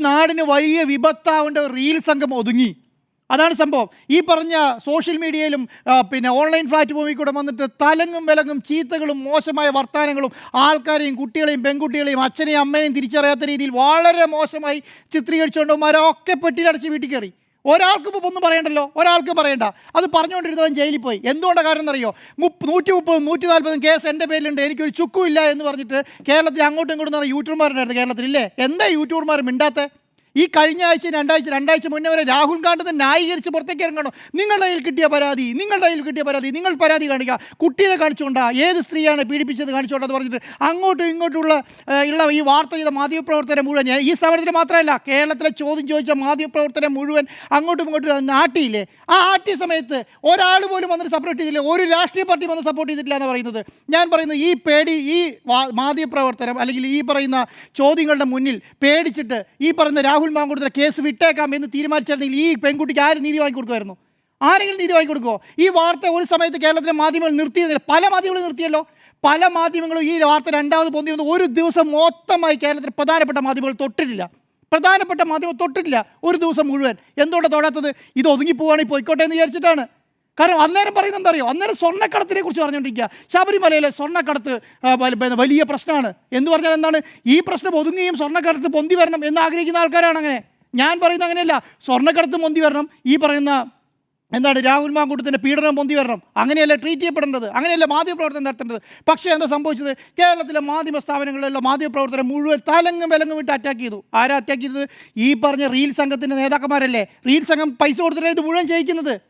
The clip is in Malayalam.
നാടിന് വലിയ വിപത്താവേണ്ട ഒരു റീൽ സംഘം ഒതുങ്ങി. അതാണ് സംഭവം. ഈ പറഞ്ഞ സോഷ്യൽ മീഡിയയിലും പിന്നെ ഓൺലൈൻ പ്ലാറ്റ്ഫോമിൽ കൂടെ വന്നിട്ട് തലങ്ങും വിലങ്ങും ചീത്തകളും മോശമായ വർത്തമാനങ്ങളും ആൾക്കാരെയും കുട്ടികളെയും പെൺകുട്ടികളെയും അച്ഛനെയും അമ്മയെയും തിരിച്ചറിയാത്ത രീതിയിൽ വളരെ മോശമായി ചിത്രീകരിച്ചുകൊണ്ടവന്മാരൊക്കെ പെട്ടിയിലടച്ച് വീട്ടിൽ കയറി. ഒരാൾക്ക് ഇപ്പോൾ ഒന്നും പറയണ്ടല്ലോ? ഒരാൾക്ക് പറയണ്ട. അത് പറഞ്ഞുകൊണ്ടിരുന്നവൻ ജയിലിൽ പോയി. എന്തുകൊണ്ടാണ് കാരണം എന്നറിയോ? മുപ്പ് നൂറ്റി മുപ്പതും നൂറ്റി നാൽപ്പതും കേസ് എന്റെ പേരിലുണ്ട്. എനിക്കൊരു ചുക്കും ഇല്ല എന്ന് പറഞ്ഞിട്ട് കേരളത്തിൽ അങ്ങോട്ടും ഇങ്ങോട്ടും നടന്ന യൂട്യൂബർമാരുണ്ടായിരുന്നു കേരളത്തിൽ ഇല്ലേ എന്താ യൂട്യൂബർമാർ മിണ്ടാത്തെ? ഈ കഴിഞ്ഞ ആഴ്ച രണ്ടാഴ്ച രണ്ടാഴ്ച മുന്നേ വരെ രാഹുൽ ഗാന്ധി ന്യായീകരിച്ച് പുറത്തേക്ക് ഇറങ്ങണം? നിങ്ങളുടെ കയ്യിൽ കിട്ടിയ പരാതി നിങ്ങളുടെ കയ്യിൽ കിട്ടിയ പരാതി നിങ്ങൾ പരാതി കാണിക്കുക. കുട്ടിയെ കാണിച്ചുകൊണ്ടാ ഏത് സ്ത്രീയാണ് പീഡിപ്പിച്ചത് കാണിച്ചുകൊണ്ടെന്ന് പറഞ്ഞിട്ട് അങ്ങോട്ടും ഇങ്ങോട്ടുള്ള ഉള്ള ഈ വാർത്ത ചെയ്ത മാധ്യമപ്രവർത്തനം മുഴുവൻ ഞാൻ ഈ സമരത്തിന് മാത്രമല്ല കേരളത്തിലെ ചോദ്യം ചോദിച്ച മാധ്യമപ്രവർത്തനം മുഴുവൻ അങ്ങോട്ടും ഇങ്ങോട്ടും ആട്ടിയില്ലേ? ആ ആട്ടിയ സമയത്ത് ഒരാൾ പോലും വന്നിട്ട് സപ്പോർട്ട് ചെയ്തില്ല ഒരു രാഷ്ട്രീയ പാർട്ടി വന്ന് സപ്പോർട്ട് ചെയ്തിട്ടില്ല എന്ന് പറയുന്നത്. ഞാൻ പറയുന്നത് ഈ പേടി ഈ മാധ്യമപ്രവർത്തനം അല്ലെങ്കിൽ ഈ പറയുന്ന ചോദ്യങ്ങളുടെ മുന്നിൽ പേടിച്ചിട്ട് ഈ പറയുന്ന രാഹുൽ മാങ്കുടത്തിലെ കേസ് വിട്ടേക്കാം എന്ന് തീരുമാനിച്ചിരുന്നെങ്കിൽ ഈ പെൺകുട്ടിക്ക് ആര് നീതി വാങ്ങിക്കൊടുക്കുമായിരുന്നു ആരെങ്കിലും നീതി വാങ്ങിക്കൊടുക്കുമോ ഈ വാർത്ത ഒരു സമയത്ത് കേരളത്തിലെ മാധ്യമങ്ങൾ നിർത്തിയിരുന്നില്ല. പല മാധ്യമങ്ങളും നിർത്തിയല്ലോ. പല മാധ്യമങ്ങളും ഈ വാർത്ത രണ്ടാമത് പൊന്തി വന്ന് ഒരു ദിവസം മൊത്തമായി കേരളത്തിലെ പ്രധാനപ്പെട്ട മാധ്യമങ്ങൾ തൊട്ടിട്ടില്ല. പ്രധാനപ്പെട്ട മാധ്യമം തൊട്ടിട്ടില്ല ഒരു ദിവസം മുഴുവൻ. എന്തുകൊണ്ടാണ് തൊടാത്തത് ഇത് ഒതുങ്ങി പോവുകയാണെങ്കിൽ പോയിക്കോട്ടെ എന്ന് വിചാരിച്ചിട്ടാണ്. കാരണം അന്നേരം പറയുന്നത് എന്താ അറിയോ? അന്നേരം സ്വർണക്കടത്തിനെ കുറിച്ച് പറഞ്ഞുകൊണ്ടിരിക്കുക. ശബരിമലയിലെ സ്വർണക്കടത്ത് വലിയ പ്രശ്നമാണ്. എന്ന് പറഞ്ഞാൽ എന്താണ്? ഈ പ്രശ്നം ഒതുങ്ങുകയും സ്വർണക്കടത്ത് പൊന്തി വരണം എന്ന് ആഗ്രഹിക്കുന്ന ആൾക്കാരാണ് അങ്ങനെ. ഞാൻ പറയുന്നത് അങ്ങനെയല്ല. സ്വർണക്കടത്ത് പൊന്തി വരണം. ഈ പറയുന്ന എന്താണ്? രാഹുൽ മാങ്കൂട്ടത്തിന്റെ പീഡനം പൊന്തി വരണം. അങ്ങനെയല്ല ട്രീറ്റ് ചെയ്യപ്പെടേണ്ടത്. അങ്ങനെയല്ല മാധ്യമപ്രവർത്തനം നടത്തേണ്ടത്. പക്ഷേ എന്താ സംഭവിച്ചത്? കേരളത്തിലെ മാധ്യമ സ്ഥാപനങ്ങളിലുള്ള മാധ്യമപ്രവർത്തനം മുഴുവൻ തലങ്ങും വിലങ്ങും വിട്ട് അറ്റാക്ക് ചെയ്തു. ആരാ അറ്റാക്ക് ചെയ്തത്? ഈ പറഞ്ഞ റീൽ സംഘത്തിന്റെ നേതാക്കന്മാരല്ലേ? റീൽ സംഘം പൈസ കൊടുത്തിട്ടാണ് ഇത് മുഴുവൻ ചെയ്യിക്കുന്നത്.